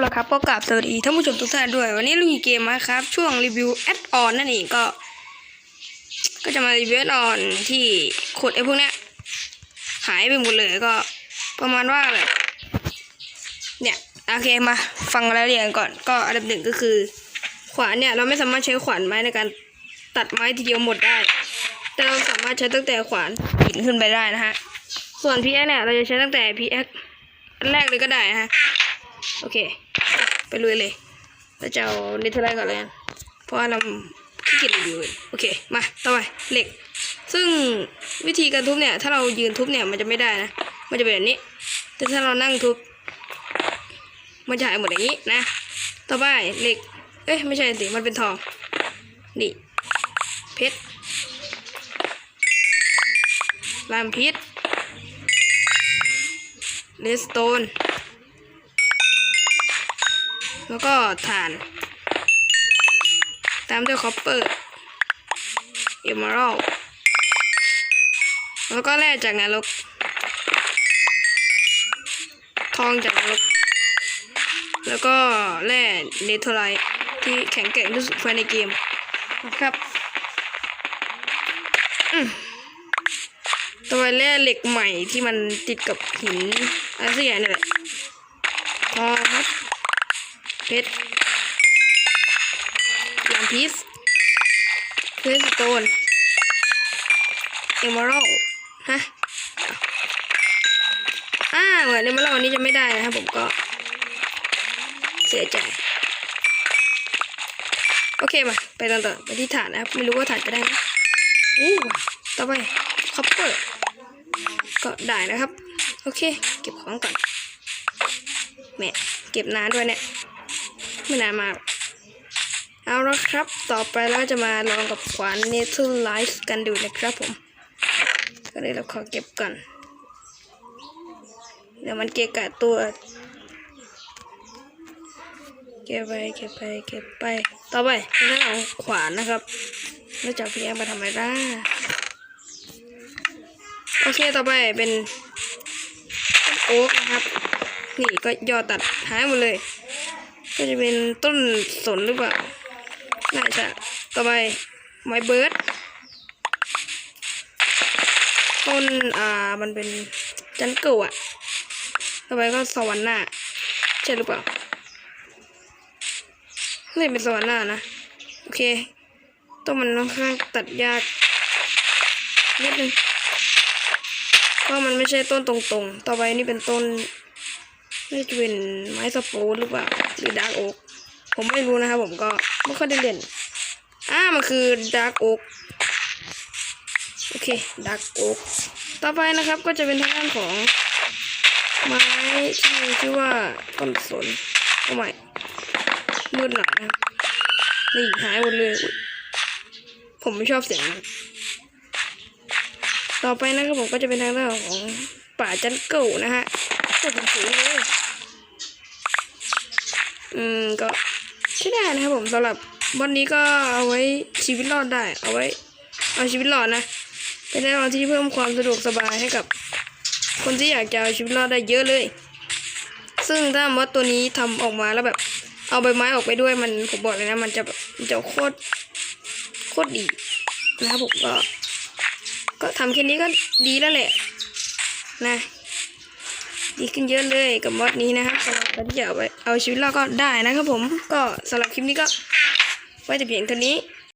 และครับก็กราบสวัสดีท่านผู้ชมทุกท่านด้วย วันนี้ลุงเกมมาครับ ช่วงรีวิวแอดออนนั่นเองก็ ก็จะมารีวิวแอดออนที่ขดไอ้พวกเนี้ย หายไปหมดเลยก็ ประมาณว่าแบบเนี่ยโอเคมาฟังรายละเอียดก่อนก็อันดับหนึ่งก็คือ ขวานเนี่ยเราไม่สามารถใช้ขวานไม้ในการตัดไม้ทีเดียวหมดได้ แต่เราสามารถใช้ตั้งแต่ขวานหินขึ้นไปได้นะฮะส่วนพีแอเนี่ยเราจะใช้ตั้งแต่พีแออันแรกเลยก็ได้นะฮะ โอเค ไปลุยเลยเราจะเอาเนเธอร์ไลท์ก่อนเลยกันเพราะว่าเราขี้เกียจรีวิวโอเค มาต่อไปเหล็ก ซึ่งวิธีการทุบเนี่ย ถ้าเรายืนทุบเนี่ยมันจะไม่ได้นะ มันจะเป็นแบบนี้ แต่ถ้าเรานั่งทุบ มันจะหายหมดอย่างนี้นะ ต่อไปเหล็ก เอ้ยไม่ใช่สิ มันเป็นทอง นี่ เพชรลามพิษเลสโตน แล้วก็ถ่าน ตามด้วยคอปเปอร์เอม r รัลแล้วก็แร่จากนรก ทองจากนรก แล้วก็แร่เนโธไลท์ที่แข็งแกร่งที่สุดภายในเกมนะครับอืมตัวแร่เหล็กใหม่ที่มันติดกับหินอะไรสักอย่างนี่แหละทองครับ เพชรลามพิสเพชรสโตนเอม r รัลฮะอ่าเหมือนเอม r รัลอันนี้จะไม่ได้นะครับผมก็ เสียใจโอเคมา ไปตอนต่อไปที่ฐานนะครับ ไม่รู้ว่าฐานจะได้ไหมอู้ต่อไปคอปเปอร์ก็ได้นะครับ โอเค เก็บของก่อนแม่เก็บนานด้วยเนี่ย ไม่นานมาก เอาละครับ ต่อไปเราจะมาลองกับขวาน n a t u r l i f e กันดูนะครับผม ก็เลยเราขอเก็บก่อน เดี๋ยวมันเกะกะตัว เก็บไป เก็บไป เก็บไป ต่อไปเป็นเรื่องของขวานนะครับเราจะเอาพี่แอมมาทำอะไรล่ะโอเค ต่อไปเป็นโอ๊กนะครับ นี่ก็ยอตัดหายหมดเลย ก็จะเป็นต้นสนหรือเปล่า น่าจะ ต่อไปไม้เบิร์ดต้น อ่า มันเป็นจันเกิลอะต่อไปก็สวรรค์หน้าใช่หรือเปล่านี่เป็นสวรรค์หน้านะ โอเค ต้นมันค่อนข้างตัดยากนิดนึงเพราะมันไม่ใช่ต้นตรงๆ ต่อไปนี่เป็นต้น น่าจะเป็นไม้สโปนหรือเปล่าหรือดาร์กโอ๊กผมไม่รู้นะครับผมก็ไม่ค่อยได้เล่นอ่ามันคือดาร์กโอ๊กโอเคดาร์กโอ๊กต่อไปนะครับก็จะเป็นทางด้านของไม้ที่มีชื่อว่าต้นสนโอ้ไม่มืดหน่อยนะนี่หายหมดเลย ผมไม่ชอบเสียงนะต่อไปนะครับผมก็จะเป็นทางด้านของ ป่าจันเกิลนะฮะตัวสูงๆเลยอืมก็ใช่ได้นะครับผมสำหรับวันนี้ก็เอาไว้ชีวิตรอดได้ เอาไว้ เอาชีวิตรอดนะ เป็นแน่นอนที่เพิ่มความสะดวกสบายให้กับ คนที่อยากจะเอาชีวิตรอดได้เยอะเลย ซึ่งถ้ามดตัวนี้ทำออกมาแล้วแบบ เอาใบไม้ออกไปด้วยมันผมบอกเลยนะ มันจะมันจะโคตรโคตรดีนะครับผมก็ ก็ทำแค่นี้ก็ดีแล้วแหละ นะ ดีขึ้นเยอะเลยกับมอดนี้นะครับสำหรับการที่จะเอาไปเอาชีวิตรอดก็ได้นะครับผมก็สำหรับคลิปนี้ก็ไว้แต่เพียงเท่านี้